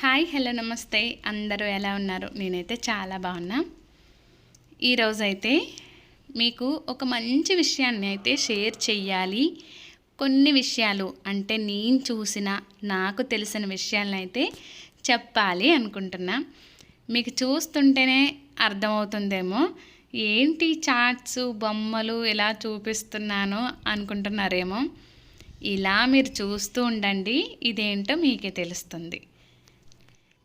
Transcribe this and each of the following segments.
Hi hello నమస్తే. అందరూ ఎలా ఉన్నారు? నేనైతే చాలా బాగున్నా. ఈరోజైతే మీకు ఒక మంచి విషయాన్ని అయితే షేర్ చెయ్యాలి. కొన్ని విషయాలు అంటే నేను చూసిన నాకు తెలిసిన విషయాలను అయితే చెప్పాలి అనుకుంటున్నా. మీకు చూస్తుంటేనే అర్థమవుతుందేమో ఏంటి చాట్స్ బొమ్మలు ఇలా చూపిస్తున్నాను అనుకుంటున్నారేమో. ఇలా మీరు చూస్తూ ఉండండి. ఇదేంటో మీకే తెలుస్తుంది.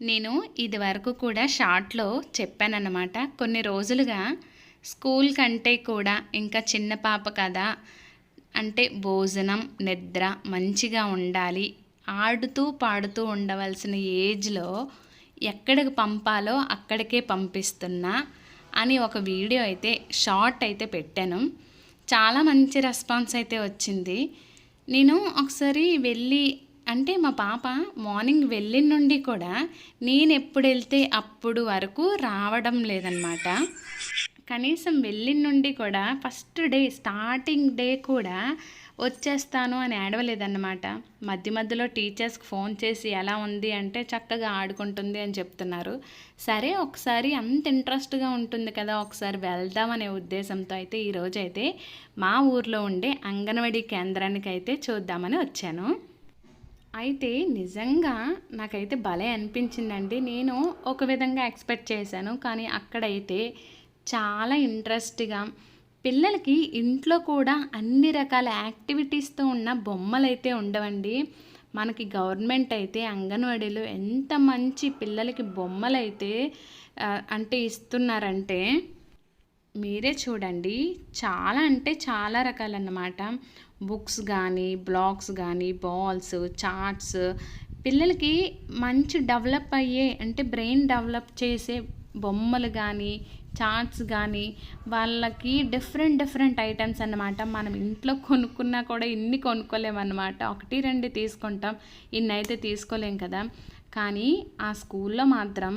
నేను ఇదివరకు కూడా షార్ట్లో చెప్పానన్నమాట. కొన్ని రోజులుగా స్కూల్ కంటే కూడా ఇంకా చిన్న పాప కదా అంటే భోజనం నిద్ర మంచిగా ఉండాలి. ఆడుతూ పాడుతూ ఉండవలసిన ఏజ్లో ఎక్కడికి పంపాలో అక్కడికే పంపిస్తున్నా అని ఒక వీడియో అయితే షార్ట్ అయితే పెట్టాను. చాలా మంచి రెస్పాన్స్ అయితే వచ్చింది. నేను ఒకసారి వెళ్ళి అంటే మా పాప మార్నింగ్ వెళ్ళిన నుండి కూడా నేను ఎప్పుడు వెళ్తే అప్పుడు వరకు రావడం లేదనమాట కనీసం వెళ్ళిన నుండి కూడా ఫస్ట్ డే స్టార్టింగ్ డే కూడా వచ్చేస్తాను అని ఏడవలేదన్నమాట. మధ్య మధ్యలో టీచర్స్కి ఫోన్ చేసి ఎలా ఉంది అంటే చక్కగా ఆడుకుంటుంది అని చెప్తున్నారు. సరే ఒకసారి అంత ఇంట్రెస్ట్గా ఉంటుంది కదా ఒకసారి వెళ్దామనే ఉద్దేశంతో అయితే ఈరోజైతే మా ఊర్లో ఉండే అంగన్వాడీ కేంద్రానికి అయితే చూద్దామని వచ్చాను. అయితే నిజంగా నాకైతే భలే అనిపించిందండి. నేను ఒక విధంగా ఎక్స్పెక్ట్ చేశాను. కానీ అక్కడైతే చాలా ఇంట్రెస్ట్గా పిల్లలకి ఇంట్లో కూడా అన్ని రకాల యాక్టివిటీస్తో ఉన్న బొమ్మలు అయితే ఉండవండి. మనకి గవర్నమెంట్ అయితే అంగన్వాడీలో ఎంత మంచి పిల్లలకి బొమ్మలు అయితే అంటే ఇస్తున్నారంటే మీరే చూడండి. చాలా అంటే చాలా రకాలన్నమాట. బుక్స్ కానీ బ్లాగ్స్ కానీ బాల్స్ చార్ట్స్ పిల్లలకి మంచి డెవలప్ అయ్యే అంటే బ్రెయిన్ డెవలప్ చేసే బొమ్మలు కానీ చార్ట్స్ కానీ వాళ్ళకి డిఫరెంట్ డిఫరెంట్ ఐటమ్స్ అన్నమాట. మనం ఇంట్లో కొనుక్కున్నా కూడా ఇన్ని కొనుక్కోలేమన్నమాట. ఒకటి రెండు తీసుకుంటాం ఇన్ని అయితే తీసుకోలేం కదా. కానీ ఆ స్కూల్లో మాత్రం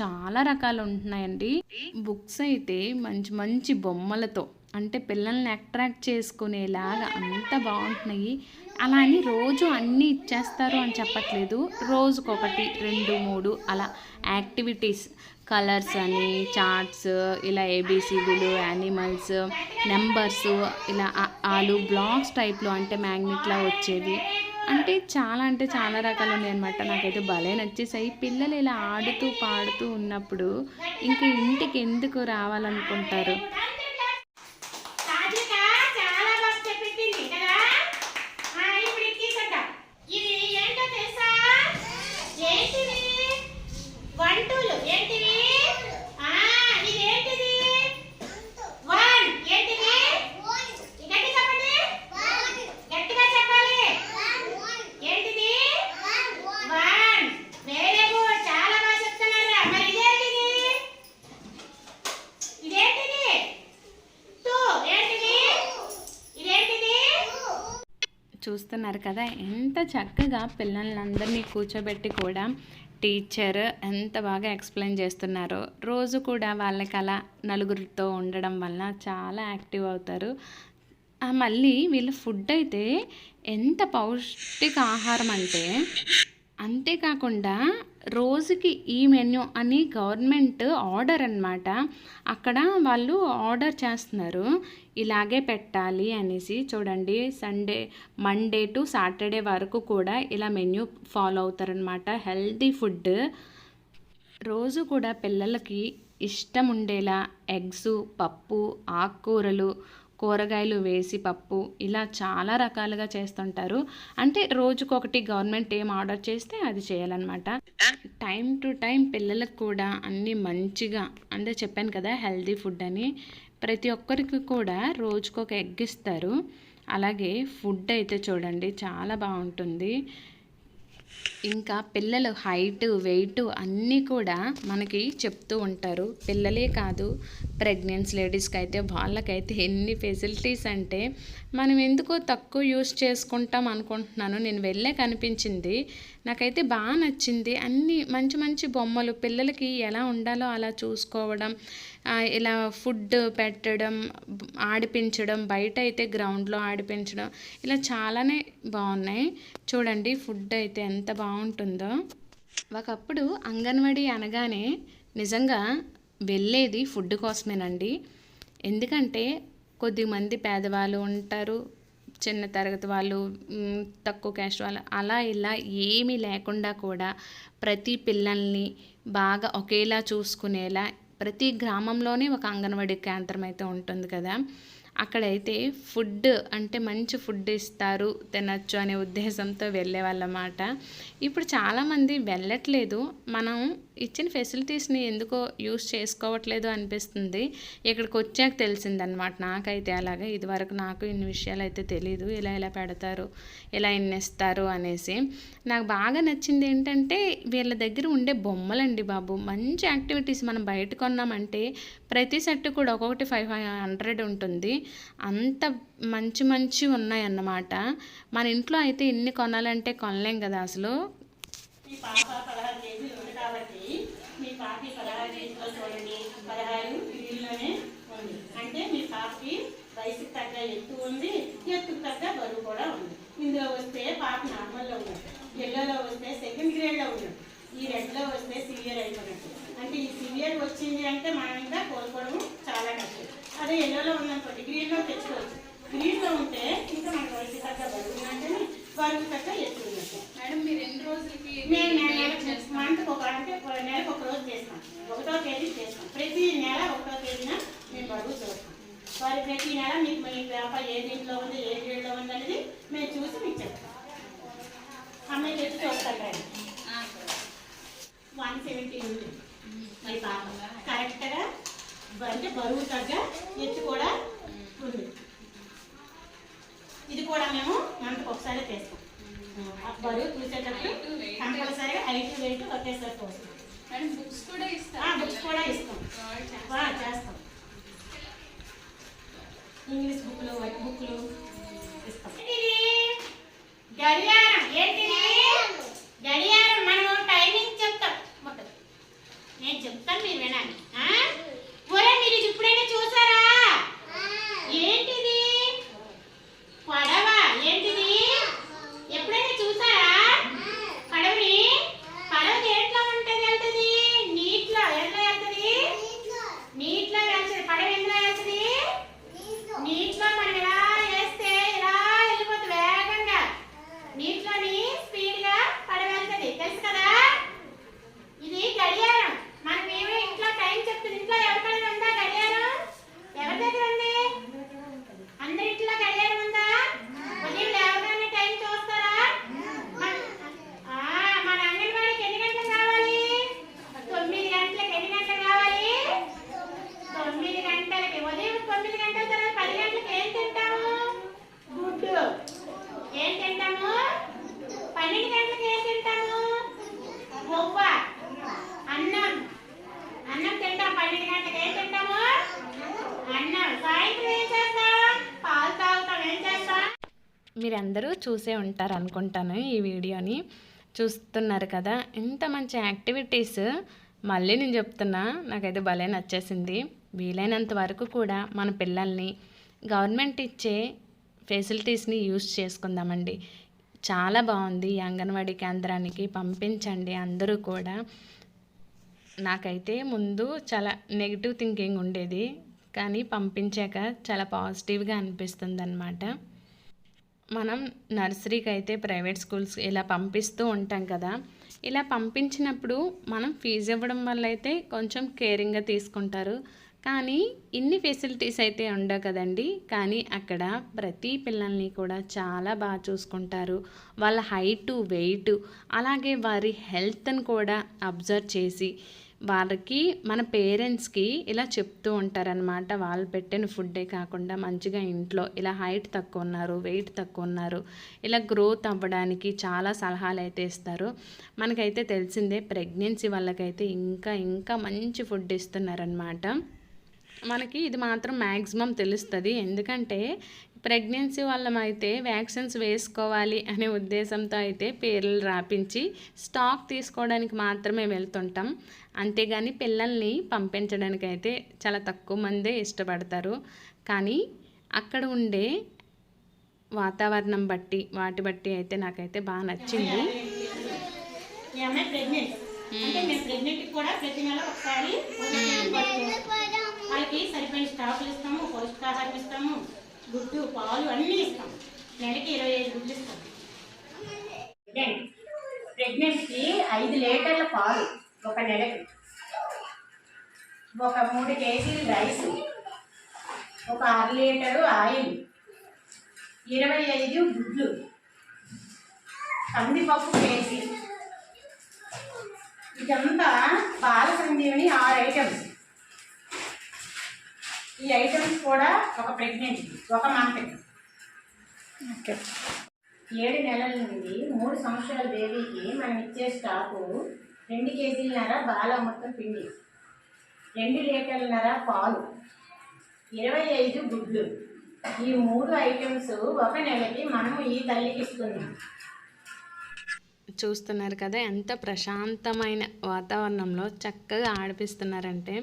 చాలా రకాలు ఉంటున్నాయండి. బుక్స్ అయితే మంచి మంచి బొమ్మలతో అంటే పిల్లల్ని అట్రాక్ట్ చేసుకునేలాగా అంత బాగుంటున్నాయి. అలా అని రోజు అన్నీ ఇచ్చేస్తారు అని చెప్పట్లేదు. రోజుకొకటి రెండు మూడు అలా యాక్టివిటీస్. కలర్స్ అని చార్ట్స్ ఇలా ఏబిసిడీలు యానిమల్స్ నెంబర్స్ ఇలా ఆలు బ్లాక్స్ టైప్లో అంటే మ్యాగ్నెట్లా వచ్చేవి అంటే చాలా అంటే చాలా రకాలు ఉన్నాయి అనమాట నాకైతే భలే నచ్చేసాయి. పిల్లలు ఇలా ఆడుతూ పాడుతూ ఉన్నప్పుడు ఇంక ఇంటికి ఎందుకు రావాలనుకుంటారు రాధిక చాలా బాగా చెప్పింది కదా ఆ, ఇప్పుడు ఇది తీసుకుంటాం ఇది ఏంటో తెలుసా ఏంటిది వన్ టూలు ఏంటివి ఆ, ఇది ఏంటిది వన్ ఏంటిది గట్టి చెప్పండి గట్టిగా చెప్పాలి ఏంటిది వన్ వెరీ గుడ్ చాలా బాగా చెప్తున్నారు మరి ఇదేంటిది ఇదేంటిది టూ ఏంటిది ఇదేంటిది చూస్తున్నారు కదా ఎంత చక్కగా పిల్లలందరినీ కూర్చోబెట్టి కూడా టీచర్ ఎంత బాగా ఎక్స్ప్లెయిన్ చేస్తున్నారో. రోజు కూడా వాళ్ళకి అలా నలుగురితో ఉండడం వల్ల చాలా యాక్టివ్ అవుతారు. మళ్ళీ వీళ్ళ ఫుడ్ అయితే ఎంత పౌష్టిక ఆహారం అంటే అంతేకాకుండా రోజుకి ఈ మెన్యూ అని గవర్నమెంట్ ఆర్డర్ అన్నమాట. అక్కడ వాళ్ళు ఆర్డర్ చేస్తున్నారు. ఇలాగే పెట్టాలి అనేసి చూడండి. సండే మండే టు సాటర్డే వరకు కూడా ఇలా మెన్యూ ఫాలో అవుతారనమాట హెల్తీ ఫుడ్. రోజు కూడా పిల్లలకి ఇష్టం ఉండేలా ఎగ్స్ పప్పు ఆకుకూరలు కూరగాయలు వేసి పప్పు ఇలా చాలా రకాలుగా చేస్తుంటారు. అంటే రోజుకొకటి గవర్నమెంట్ ఏం ఆర్డర్ చేస్తే అది చేయాలన్నమాట. టైం టు టైం పిల్లలకు కూడా అన్నీ మంచిగా అంటే చెప్పాను కదా హెల్తీ ఫుడ్ అని ప్రతి ఒక్కరికి కూడా రోజుకొక ఎగ్ ఇస్తారు. అలాగే ఫుడ్ అయితే చూడండి చాలా బాగుంటుంది. ఇంకా పిల్లలు హైట్ వెయిట్ అన్నీ కూడా మనకి చెప్తూ ఉంటారు. పిల్లలే కాదు ప్రెగ్నెన్స్ లేడీస్కి అయితే వాళ్ళకైతే ఎన్ని ఫెసిలిటీస్ అంటే మనం ఎందుకో తక్కువ యూస్ చేసుకుంటాం అనుకుంటున్నాను. నేను వెళ్ళే కనిపించింది. నాకైతే బాగా నచ్చింది. అన్ని మంచి మంచి బొమ్మలు పిల్లలకి ఎలా ఉండాలో అలా చూసుకోవడం ఇలా ఫుడ్ పెట్టడం ఆడిపించడం బయట అయితే గ్రౌండ్లో ఆడిపించడం ఇలా చాలానే బాగున్నాయి. చూడండి ఫుడ్ అయితే ఎంత బాగుంటుందో. ఒకప్పుడు అంగన్వాడీ అనగానే నిజంగా వెళ్ళేది ఫుడ్ కోసమేనండి. ఎందుకంటే కొద్దిమంది పేదవాళ్ళు ఉంటారు చిన్న తరగతి వాళ్ళు తక్కువ క్యాస్ట్ వాళ్ళు అలా ఇలా ఏమీ లేకుండా కూడా ప్రతి పిల్లల్ని బాగా ఒకేలా చూసుకునేలా ప్రతి గ్రామంలోనే ఒక అంగన్వాడీ కేంద్రం అయితే ఉంటుంది కదా. అక్కడైతే ఫుడ్ అంటే మంచి ఫుడ్ ఇస్తారు తినచ్చు అనే ఉద్దేశంతో వెళ్ళేవాళ్ళమాట. ఇప్పుడు చాలామంది వెళ్ళట్లేదు. మనం ఇచ్చిన ఫెసిలిటీస్ని ఎందుకో యూస్ చేసుకోవట్లేదు అనిపిస్తుంది. ఇక్కడికి వచ్చాక తెలిసిందనమాట నాకైతే అలాగే ఇదివరకు నాకు ఇన్ని విషయాలు అయితే తెలియదు ఇలా ఇలా పెడతారు ఇలా ఇన్ని ఇస్తారు అనేసి. నాకు బాగా నచ్చింది ఏంటంటే వీళ్ళ దగ్గర ఉండే బొమ్మలండి బాబు. మంచి యాక్టివిటీస్ మనం బయట కొన్నామంటే ప్రతి సెట్ కూడా ఒక్కొక్కటి ఫైవ్ ఫైవ్ హండ్రెడ్ ఉంటుంది. అంత మంచి మంచి ఉన్నాయన్నమాట. మన ఇంట్లో అయితే ఇన్ని కొనాలంటే కొనలేం కదా అసలు. పాప పదహారు కేజీలు ఉంది కాబట్టి మీ పదహారు కేజీలో చూడండి. పదహారు కేజీల్లోనే ఉంది. అంటే మీ పాపకి వయసుకు తగ్గ ఎత్తు ఉంది ఎత్తుకు తగ్గ బరువు కూడా ఉంది. ఇందులో వస్తే పాప నార్మల్లో ఉన్నట్టు ఎల్లోలో వస్తే సెకండ్ గ్రేడ్లో ఉన్నట్టు ఈ రెడ్లో వస్తే సివియర్ అయిపోయినట్టు. అంటే ఈ సివియర్ వచ్చింది అంటే మనం ఇంకా కోలుకోవడం చాలా కష్టం అదే ఎల్లోలో ఉందనుకోండి గ్రీన్లో తెచ్చుకోవచ్చు గ్రీన్లో ఉంటే ఇంకా మనకు వయసు తగ్గ బరువు ఉన్నట్టు బరువు తగ్గ ఎత్తు ఉన్నట్టు మేడం మీరు ఎన్ని రోజులకి మేము నెల మంత్ ఒక అంటే ఒక నెలకు ఒక రోజు చేస్తాం ఒకటో తేదీ చేస్తాం ప్రతి నెల ఒకటో తేదీన మేము బరువు చూస్తాం వారి ప్రతి నెల మీకు మీ వ్యాపార ఏ దీంట్లో ఉంది ఏ గ్రేడ్లో ఉంది అనేది మేము చూసి మీకు చెప్తాం. అమ్మాయి తెచ్చి చూస్తాం రండి. వన్ సెవెంటీ ఉంది. పాప కరెక్ట్గా అంటే బరువు తగ్గ ఎత్తు కూడా ఉంది. ఇది కూడా మేము మంత్కి ఒకసారి చేస్తాం బరువు చూసేటప్పుడు కంపల్సరీగా హైట్ వెయిట్ ఒకేసారి మేడం బుక్స్ కూడా ఆ, బుక్స్ కూడా ఇస్తాం. చేస్తాం. ఇంగ్లీష్ బుక్లు వైట్ బుక్లు ఇస్తాం. గడియారం ఏంటిది? గడియారం మనం టైమింగ్ చెప్తాం. మొత్తం. నేను చెప్తాను మీరు వినాలి ఆ? ఒరే మీరు ఇది ఇప్పుడైనా చూసారా ఏంటిది పడవ ఏంటిది ఎప్పుడైనా చూసారా పడవని పడవ దేంట్లో ఉంటుంది వెళ్తుంది నీటిలో ఎట్లా వెళ్తుంది నీటిలో వెళ్తుంది పడవ ఎందులో వెళ్తుంది నీటిలో మనం ఇలా వేస్తే ఇలా వెళ్ళిపోతుంది వేగంగా నీటిలోని స్పీడ్గా పడవ వెళ్తుంది తెలుసు కదా ఇది గడియారం మనం ఏమో ఇంట్లో టైం చెప్తుంది ఇంట్లో ఎవరికైనా ఉందా గడియారం ఎవరి దగ్గర ఉంది అందరి ఇంట్లో గడియారం ఉందా ఉదయం లేవగానే టైం చూస్తారా మన- ఆ, మన అంగన్వాడికి ఎన్ని గంటలకు కావాలి తొమ్మిది గంటలకు ఎన్ని గంటలకు కావాలి తొమ్మిది గంటలకి ఉదయం తొమ్మిది గంటల తర్వాత పది గంటలకు ఏం తింటాము గుడ్డు ఏం తింటాము పన్నెండు గంటలకు ఏం తింటాము బొవ్వ అన్నం అన్నం తింటాం పన్నెండు గంటలకు ఏం తింటాము అన్నం సాయంత్రం ఏం చేస్తాం పాలు తాగుతాం ఏం చేస్తాం మీరందరూ చూసే ఉంటారు అనుకుంటాను ఈ వీడియోని. చూస్తున్నారు కదా ఇంత మంచి యాక్టివిటీస్. మళ్ళీ నేను చెప్తున్నా నాకైతే భలే నచ్చేసింది. వీలైనంత వరకు కూడా మన పిల్లల్ని గవర్నమెంట్ ఇచ్చే ఫెసిలిటీస్ని యూస్ చేసుకుందామండి. చాలా బాగుంది ఈ అంగన్వాడీ కేంద్రానికి పంపించండి అందరూ కూడా. నాకైతే ముందు చాలా నెగిటివ్ థింకింగ్ ఉండేది కానీ పంపించాక చాలా పాజిటివ్గా అనిపిస్తుంది అనమాట మనం నర్సరీకి అయితే ప్రైవేట్ స్కూల్స్ ఇలా పంపిస్తూ ఉంటాం కదా ఇలా పంపించినప్పుడు మనం ఫీజు ఇవ్వడం వల్ల అయితే కొంచెం కేరింగ్గా తీసుకుంటారు. కానీ ఇన్ని ఫెసిలిటీస్ అయితే ఉండవు కదండి. కానీ అక్కడ ప్రతి పిల్లల్ని కూడా చాలా బాగా చూసుకుంటారు. వాళ్ళ హైటు వెయిట్ అలాగే వారి హెల్త్ని కూడా అబ్జర్వ్ చేసి వాళ్ళకి మన పేరెంట్స్కి ఇలా చెప్తూ ఉంటారనమాట వాళ్ళు పెట్టిన ఫుడ్డే కాకుండా మంచిగా ఇంట్లో ఇలా హైట్ తక్కువ ఉన్నారు వెయిట్ తక్కువ ఉన్నారు ఇలా గ్రోత్ అవ్వడానికి చాలా సలహాలు అయితే ఇస్తారు. మనకైతే తెలిసిందే ప్రెగ్నెన్సీ వాళ్ళకైతే ఇంకా ఇంకా మంచి ఫుడ్ ఇస్తున్నారనమాట మనకి ఇది మాత్రం మ్యాక్సిమం తెలుస్తుంది. ఎందుకంటే ప్రెగ్నెన్సీ వాళ్ళమైతే వ్యాక్సిన్స్ వేసుకోవాలి అనే ఉద్దేశంతో అయితే పేర్లు రాపించి స్టాక్ తీసుకోవడానికి మాత్రమే వెళ్తుంటాం. అంతేగాని పిల్లల్ని పంపించడానికి అయితే చాలా తక్కువ మందే ఇష్టపడతారు. కానీ అక్కడ ఉండే వాతావరణం బట్టి వాటి బట్టి అయితే నాకైతే బాగా నచ్చింది. ప్రెగ్నెంట్. అంటే మేము ప్రెగ్నెంట్ కూడా ప్రతి నెల ఒకసారి వాళ్ళకి సరిపోయిన స్టాకులు ఇస్తాము పౌష్టికాహారం ఇస్తాము గుడ్డు పాలు అన్నీ ఇస్తాం. నెలకి ఇరవై ఐదు గుడ్లు ఇస్తాం. ప్రెగ్నెంట్కి ఐదు లీటర్ల పాలు ఒక నెలకి. ఒక మూడు కేజీలు రైస్ ఒక అర లీటరు ఆయిల్ ఇరవై ఐదు గుడ్లు కందిపప్పు కేజీ. ఇదంతా బాల సంజీవని ఆరు ఐటమ్స్. ఈ ఐటమ్స్ కూడా ఒక ప్రెగ్నెంట్ ఒక మంత్ ఓకే. ఏడు నెలల నుండి మూడు సంవత్సరాల బేబీకి మనం ఇచ్చే స్టాకు రెండు కేజీలన్నర బాల మొత్తం పిండి రెండు లీటర్లన్నర పాలు ఇరవై ఐదు గుడ్లు. ఈ మూడు ఐటమ్స్ ఒక నెలకి మనము ఈ తల్లికి ఇస్తున్నాం. చూస్తున్నారు కదా ఎంత ప్రశాంతమైన వాతావరణంలో చక్కగా ఆడిపిస్తున్నారంటే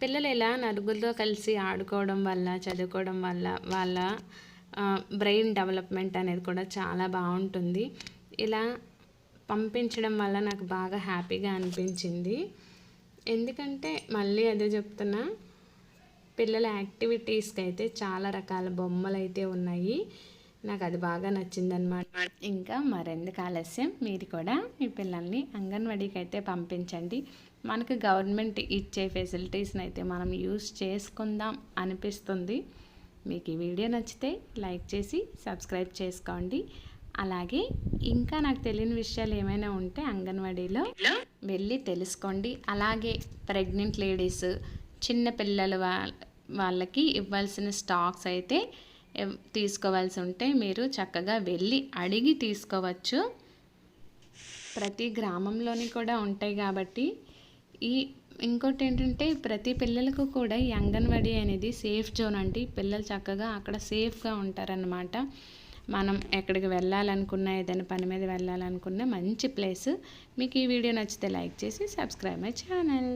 పిల్లలు ఇలా నలుగురితో కలిసి ఆడుకోవడం వల్ల చదువుకోవడం వల్ల వాళ్ళ బ్రెయిన్ డెవలప్మెంట్ అనేది కూడా చాలా బాగుంటుంది. ఇలా పంపించడం వల్ల నాకు బాగా హ్యాపీగా అనిపించింది. ఎందుకంటే మళ్ళీ అదే చెప్తున్నా పిల్లల యాక్టివిటీస్కి అయితే చాలా రకాల బొమ్మలు అయితే ఉన్నాయి. నాకు అది బాగా నచ్చిందనమాట ఇంకా మరెందుకు ఆలస్యం? మీరు కూడా మీ పిల్లల్ని అంగన్వాడీకి అయితే పంపించండి. మనకు గవర్నమెంట్ ఇచ్చే ఫెసిలిటీస్ని అయితే మనం యూస్ చేసుకుందాం అనిపిస్తుంది. మీకు ఈ వీడియో నచ్చితే లైక్ చేసి సబ్స్క్రైబ్ చేసుకోండి. అలాగే ఇంకా నాకు తెలియని విషయాలు ఏమైనా ఉంటే అంగన్వాడీలో వెళ్ళి తెలుసుకోండి. అలాగే ప్రెగ్నెంట్ లేడీస్ చిన్న పిల్లల వా- వాళ్ళకి ఇవ్వాల్సిన స్టాక్స్ అయితే తీసుకోవాల్సి ఉంటే మీరు చక్కగా వెళ్ళి అడిగి తీసుకోవచ్చు. ప్రతి గ్రామంలోని కూడా ఉంటాయి కాబట్టి. ఈ ఇంకోటి ఏంటంటే ప్రతి పిల్లలకు కూడా ఈ అంగన్వాడీ అనేది సేఫ్ జోన్ అండి. పిల్లలు చక్కగా అక్కడ సేఫ్గా ఉంటారనమాట మనం ఎక్కడికి వెళ్ళాలనుకున్నా ఏదైనా పని మీద వెళ్ళాలనుకున్నా మంచి ప్లేస్. మీకు ఈ వీడియో నచ్చితే లైక్ చేసి సబ్స్క్రైబ్ మై ఛానల్.